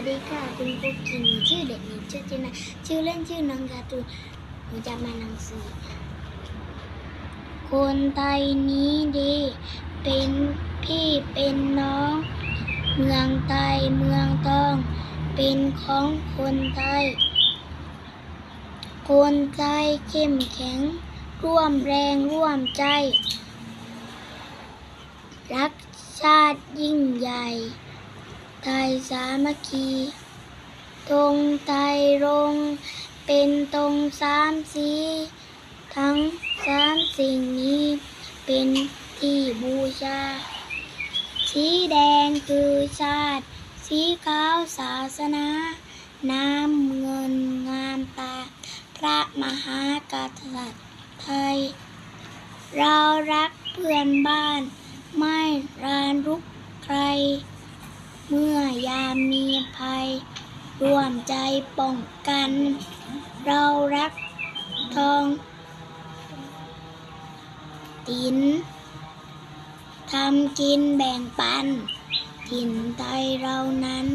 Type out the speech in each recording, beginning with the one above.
วัสดีค่ะคุณครูกินชื่อเด็กหญิงชื่อจินาชื่อเล่นชื่อน้องการ์ตูนหนูจะมาหนังสือ คนไทยนี้ดี เป็นพี่เป็นน้อง เมืองไทยเมืองทอง เป็นของคนไทย คนไทยเข้มแข็ง ร่วมแรงร่วมใจ รักชาติยิ่งใหญ่ ไทยสามัคคีธงไทยรงเป็นธงสามสี ทั้งสามสิ่งนี้เป็นที่บูชา สีแดงคือชาติ สีขาวศาสนา น้ำเงินงามตา พระมหากษัตริย์ไทย เรารักเพื่อนบ้าน ไม่รานรุกใคร เมื่อยามมีภัย ร่วมใจป้องกัน เรารักทองตินทำกินแบ่งปัน ถิ่นไทยเรานั้น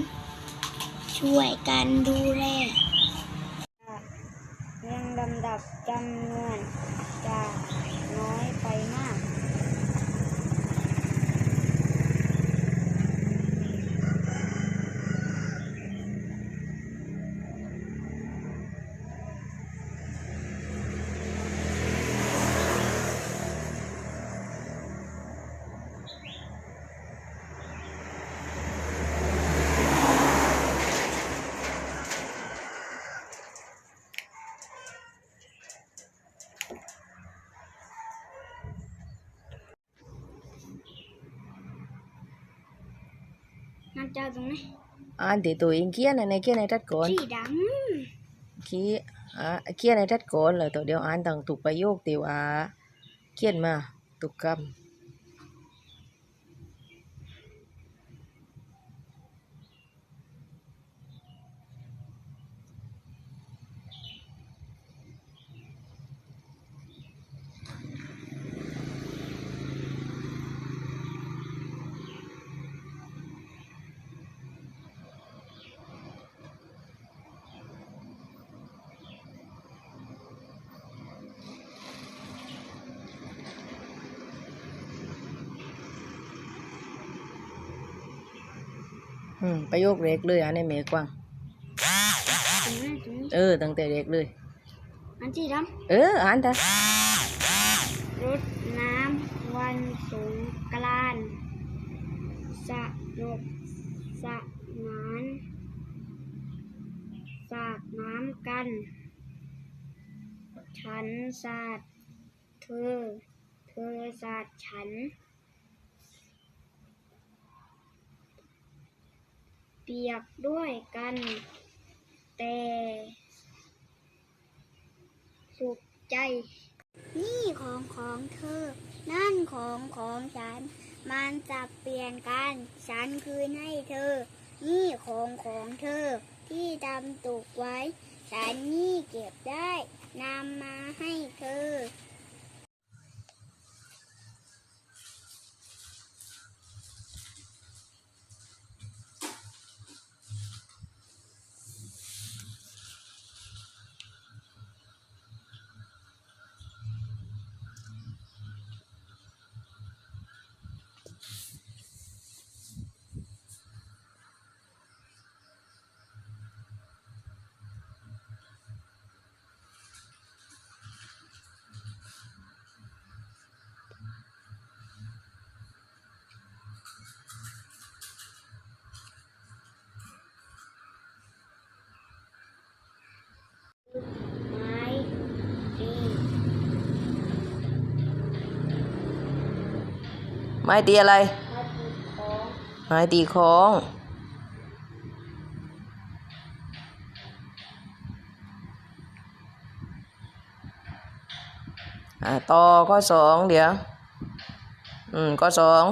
ช่วยกันดูแลเรียงลำดับจำนวนอยไปมาก น้ำเจ้าตรงไหนอ่านที่ตัวเองเขียนในเขียนในทัดก่อน สีด เขียอ่าเขียนในทัดก่อนแล้วตัวเดียวอ่านตั้งถูกประโยคที่ว่าเขีย นมาถูกคำอืมประโยคเล็กเลยอ่านในเมกว้างำตรงนั้นตรงนี้เออ ตั้งแต่เด็กเลย อันสีดเอออ่าน ta ำรดน้ำวันสงกรานต์สนุกสนานสาดน้ำกัน ฉันสาดเธอ เธอสาดฉัน เปียกด้วยกัน แต่ สุขใจ นี่ของของเธอ นั่นของของฉัน มันจะเปลี่ยนกัน ฉันคืนให้เธอ นี่ของของเธอ ที่ทำตกไว้ ฉันนี่เก็บได้นำมาให้เธอ ไม้ตีอะไรพัดของไม้ตีของอ่าต่อข้อสองเดี๋ยว อืมข้อสอง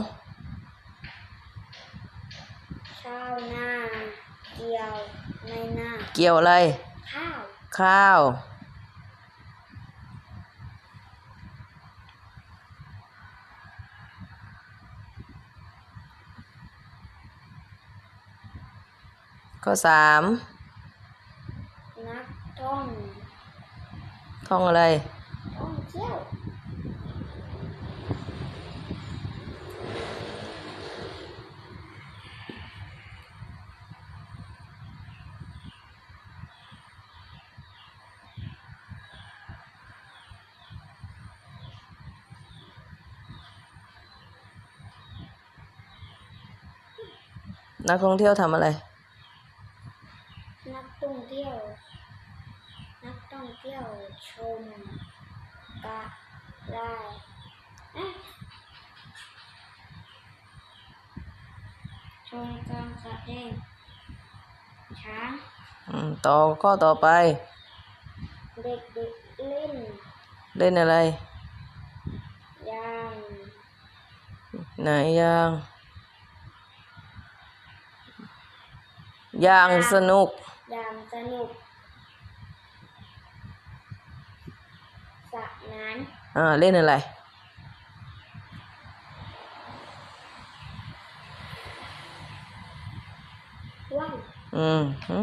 ชาวนาเกี่ยวในนาเกี่ยวอะไร ข้าว ข้าว ข้อสามนักท่องท่องอะไรท่องเที่ยวนักท่องเที่ยวทำอะไรนัก ท่องเที่ยว นักท่องเที่ยวชมกะไรเอ๊ะชมการแสดงช้างอืมต่อข้อต่อไป เด็กๆเล่น เล่นอะไร ยาง ไหนยาง ยางสนุก ยางสนุกสระน้อ่า เล่นอะไรำว่างอืมหึ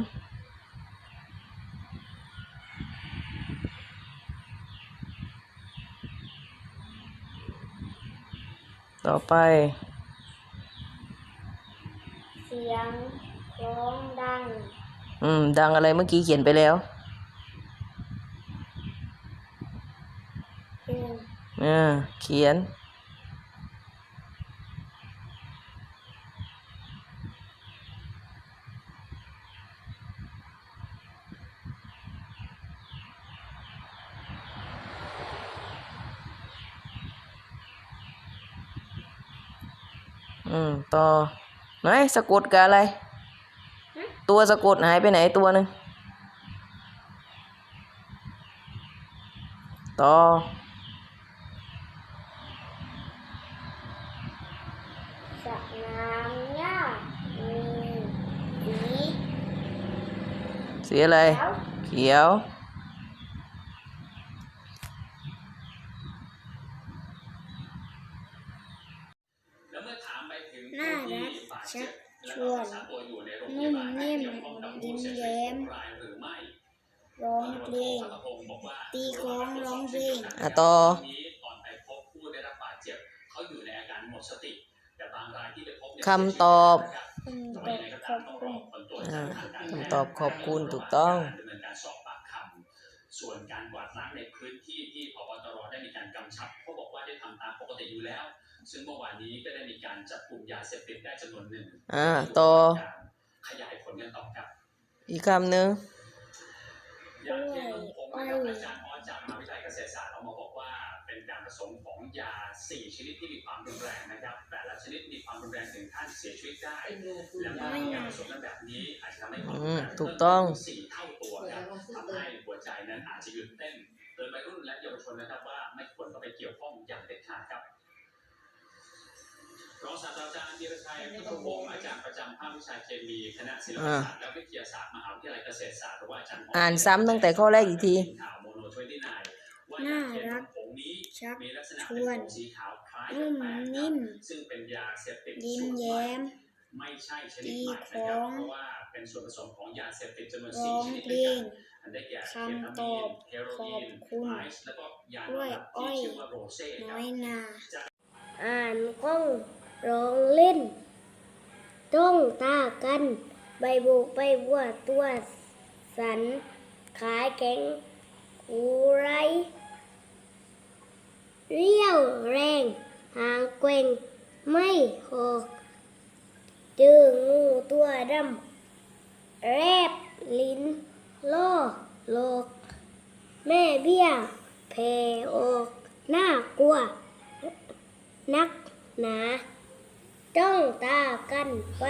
ต่อไป เสียงร้องดัง อืม ดังอะไรเมื่อกี้เขียนไปแล้วเพลงอ่าเขียน อืม ต่อไหนสะกดกับอะไร ตัวสะกดหายไปไหนตัวหนึ่งต่อสระน้ำหญ้ามีสีสีอะไรขาวเขียว น่ารักชัก ชวนนุ่มนิ่มยิ้มแย้มร้องเพลงตีกลองร้องเพลงอะต่อคำตอบคำตอบขอบคุณอ่าคำตอบขอบคุณถูกต้องส่วนการกวาดล้างในพื้นที่ที่พบตรได้มีการกำชับเขาบอกว่าได้ทำตามปกติอยู่แล้ว ซึ่งเมื่อวานนี้ก็ได้มีการจับกลุ่มยาเสพติดได้จำนวนหนึ่งอ่าต่อขยายผลกันต่อครับ อีกคำหนึ่งอย่างที่ลุงพงศ์นะครับอาจารย์ออสจากมหาวิทยาลัยเกษตรศาสตร์ออกมาบอกว่าเป็นการผสมของยา 4 ชนิดที่มีความรุนแรงนะครับ แต่ละชนิดมีความรุนแรงถึงขั้นเสียชีวิตได้ แล้วก็การผสมกันแบบนี้อาจจะทำให้ความรุนอืแรมงถูกต้องเพิ่มขึ้นสี่เท่าตัวครับทำให้หัวใจนั้นอาจจะหยุดเต้นเตือนวัยรุ่นและเยาวชนนะครับว่าไม่ควรเข้าไปเกี่ยวข้องอย่างเด็ดขาดครับ รองศาสตราจารย์วีรชัยพุทธวงศ์อาจารย์ประจำภาควิชาเคมีคณะศิลปศาสตร์และวิทยาศาสตร์มหาวิทยาลัยเกษตรศาสตร์หรือว่าอาจารย์อ่านซ้ำตั้งแต่ข้อแรกอีกทีข่าวโมโนทเวนตี้ไนน์ว่าน่าเคนรักผงนี้ชักมีลักษณะชเป็นวนผงสีขาวคล้ายนุ่กับมแป้งนิ่มซึ่งเป็นยาเสพติดยิ้มสูตรใหแย้ม่มไม่ใช่ชนิดใหม่นะครับตีของเพราะว่าเป็นส่วนผสมของยาเสพติดจำนวนร้สี่องชนิดเพด้ลวยกังนอันได้แก่คำตอบเฮโรขออีบนคุณไอซ์แล้วก็ยาด้วยนอ้อยที่ชื่อว่าโรเซ่คน้รับอยนาอ่านกล้อง ร้องเล่น ต้องตากัน ใบโบกใบบัวตัวสัน ขายแข็งหูไร เรียวแรง หางเกว่งไม่หอกเจองูตัวดำแรบลิ้น ล่อหลอกแม่เบี้ยแผ่ออก น่ากลัว นักหนา จ้องตากันไป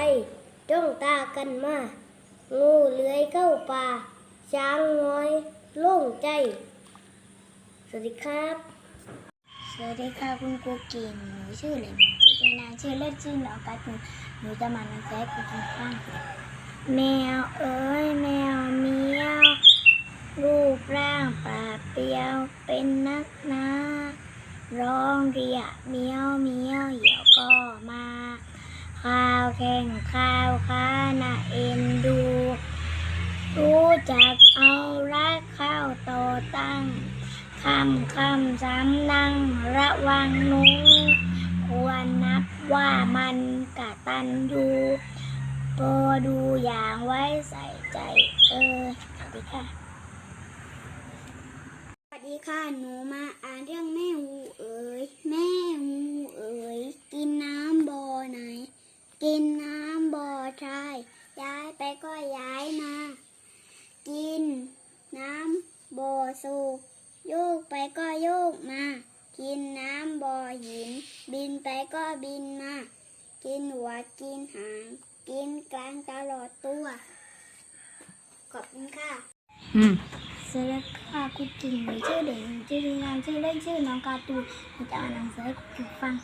จ้องตากันมา งูเลื้อยเข้าป่า ช้างน้อย โล่งใจ สวัสดีครับ สวัสดีค่ะคุณครูกิ่งหนูชื่อเหลนชื่อเจนาชื่อเล่นชื่อหนอกัดหนูหนูจะมานำแซ่คุณครูฟังแมวเอ้ยแมวเมียวรูปร่างปราเปียวเป็นนักหนา ร้องเรียกเมียวเมียวเหี่ยวก็มา ข้าวแข่งข้าวค้าน่าเอ็นดู รู้จักเอารักข้าวโตตั้งคำคำซ้ำนั่งระวังหนูควรนับว่ามันกะตันยูโปรดูอย่างไว้ใส่ใจเออสวัสดีค่ะ สวัสดีค่ะ หนูมาอ่านเรื่อง บินมา กินหัวกินหาง กินกลางตลอดตัว ขอบคุณค่ะอืมสวัสดีค่ะคุณกิ่งหนูชื่อเด็กหนูชื่อดีงามชื่อเล่นชื่อน้องการ์ตูนหนูจะอ่านหนังสือให้คุณกิ่งฟัง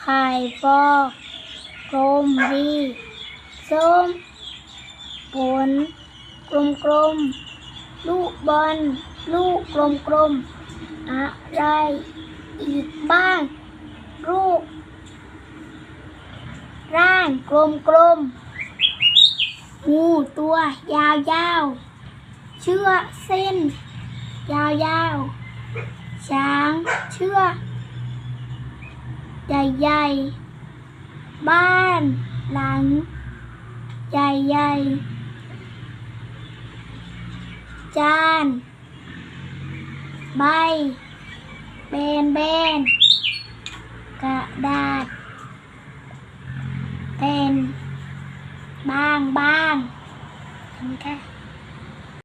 ไข่ฟอกกลมดีส้มผลกลมกลมๆลูกบอลลูกกลมกลมๆอะไรอีกบ้าง รูป ร่างกลมกลมๆงูตัวยาวยาวๆเชือกเส้น ยาวยาวๆช้างเชือกใหญ่ๆบ้านหลัง ใหญ่ๆจาน ใบ เบนเบน กระดาษ เป็น บ้างบ้างๆขอบคุณค่ะ